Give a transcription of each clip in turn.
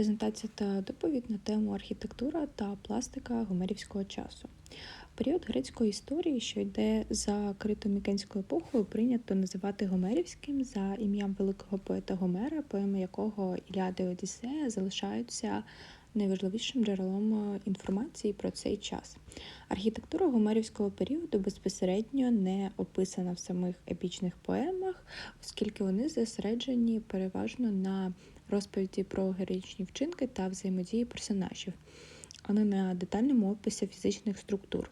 презентація та доповідь на тему архітектура та пластика гомерівського часу. Період грецької історії, що йде за крито-мікенською епохою, прийнято називати Гомерівським за ім'ям великого поета Гомера, поеми якого Іліада і Одіссея залишаються найважливішим джерелом інформації про цей час. Архітектура гомерівського періоду безпосередньо не описана в самих епічних поемах, оскільки вони зосереджені переважно на розповіді про героїчні вчинки та взаємодії персонажів, а не на детальному описі фізичних структур.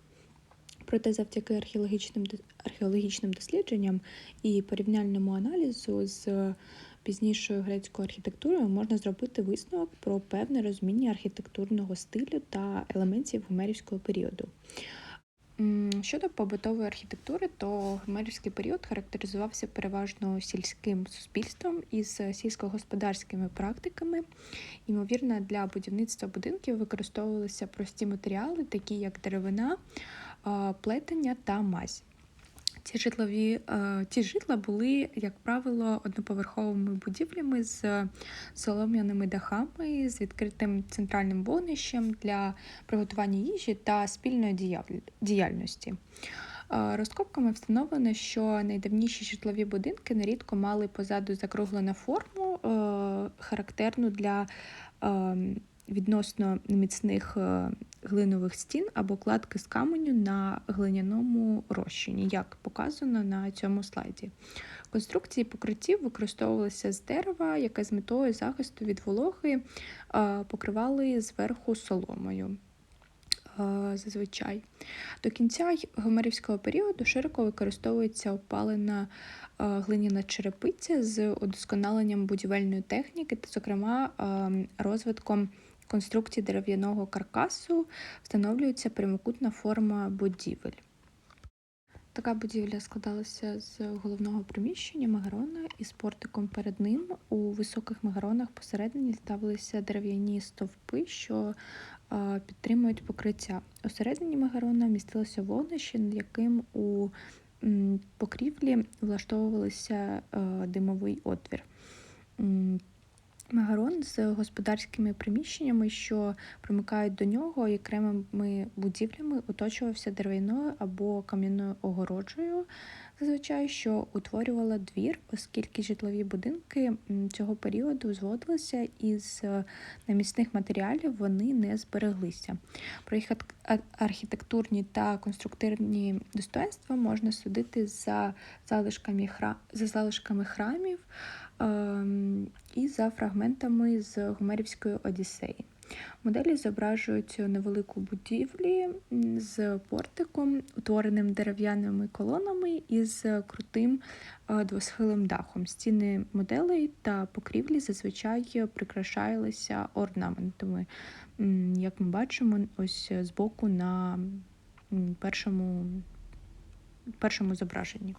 Проте завдяки археологічним археологічним дослідженням і порівняльному аналізу з пізнішою грецькою архітектурою можна зробити висновок про певне розуміння архітектурного стилю та елементів гомерівського періоду. Щодо побутової архітектури, то гмерівський період характеризувався переважно сільським суспільством із сільськогосподарськими практиками. Ймовірно, для будівництва будинків використовувалися прості матеріали, такі як деревина, плетення та мазь. Ці житлові ці житла були, як правило, одноповерховими будівлями з солом'яними дахами, з відкритим центральним вогнищем для приготування їжі та спільної діяльності. Розкопками встановлено, що найдавніші житлові будинки нерідко мали позаду закруглену форму, характерну для відносно міцних е, глинових стін або кладки з каменю на глиняному розчині, як показано на цьому слайді. Конструкції покриттів використовувалися з дерева, яке з метою захисту від вологи покривали зверху соломою. Зазвичай до кінця гомерівського періоду широко використовується опалена глиняна черепиця з удосконаленням будівельної техніки, та, зокрема, розвитком конструкції дерев'яного каркасу встановлюється прямокутна форма будівель. Така будівля складалася з головного приміщення Магарона із портиком перед ним. У високих магаронах посередині ставилися дерев'яні стовпи, що підтримують покриття. Усередині Магарона містилося вогнище, над яким у покрівлі влаштовувався димовий отвір. Магарон з господарськими приміщеннями, що примикають до нього, і окремими будівлями оточувався дерев'яною або кам'яною огороджею, зазвичай, що утворювала двір, оскільки житлові будинки цього періоду зводилися із намісних матеріалів, вони не збереглися. Про їх архітектурні та конструктивні достоинства можна судити за залишками за залишками храмів. Ем, і за фрагментами з Гомерівської Одіссеї. Моделі зображують невелику будівлі з портиком, утвореним дерев'яними колонами і з крутим двосхилим дахом. Стіни моделей та покрівлі зазвичай прикрашалися орнаментами, як ми бачимо, ось збоку на першому, першому зображенні.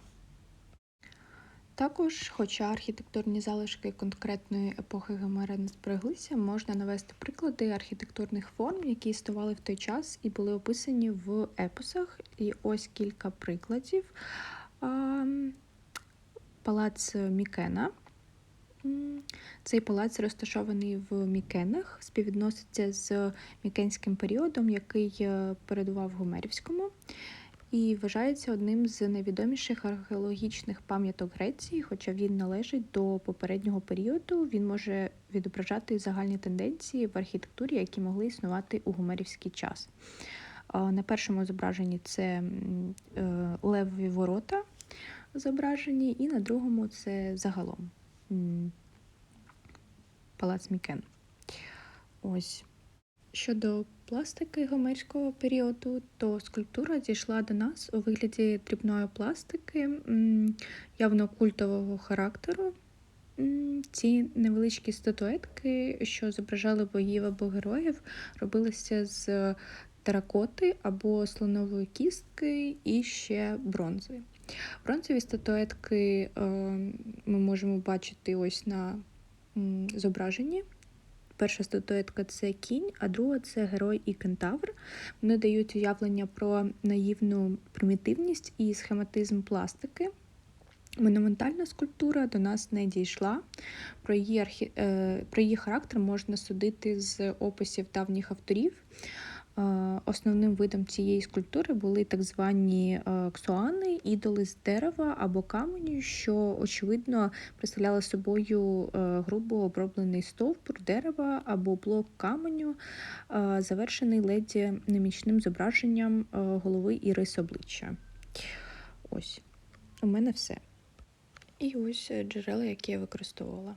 Також, хоча архітектурні залишки конкретної епохи Гомера не збереглися, можна навести приклади архітектурних форм, які існували в той час і були описані в епосах. І ось кілька прикладів. Палац Мікена. Цей палац розташований в Мікенах, співвідноситься з мікенським періодом, який е, передував Гомерівському і вважається одним з найвідоміших археологічних пам'яток Греції, хоча він належить до попереднього періоду, він може відображати загальні тенденції в архітектурі, які могли існувати у гомерівський час. На першому зображенні це е, левові ворота зображені, і на другому це загалом палац Мікен. Ось. Щодо пластики гомерського періоду, то скульптура дійшла до нас у вигляді дрібної пластики, явно культового характеру. Ці невеличкі статуетки, що зображали богів або героїв, робилися з теракоти або слонової кістки і ще бронзи. Бронзові статуетки е, ми можемо бачити ось на зображенні. Перша статуетка це кінь, а друга це герой і кентавр. Вони дають уявлення про наївну примітивність і схематизм пластики. Монументальна скульптура до нас не дійшла. Про її, архі... е, про її характер можна судити з описів давніх авторів. Е, Основним видом цієї скульптури були так звані е, ксуани, ідоли з дерева або каменю, що очевидно представляли собою е, грубо оброблений стовбур дерева або блок каменю, завершений леді немічним зображенням голови і рис обличчя. Ось, у мене все. І ось джерела, які я використовувала.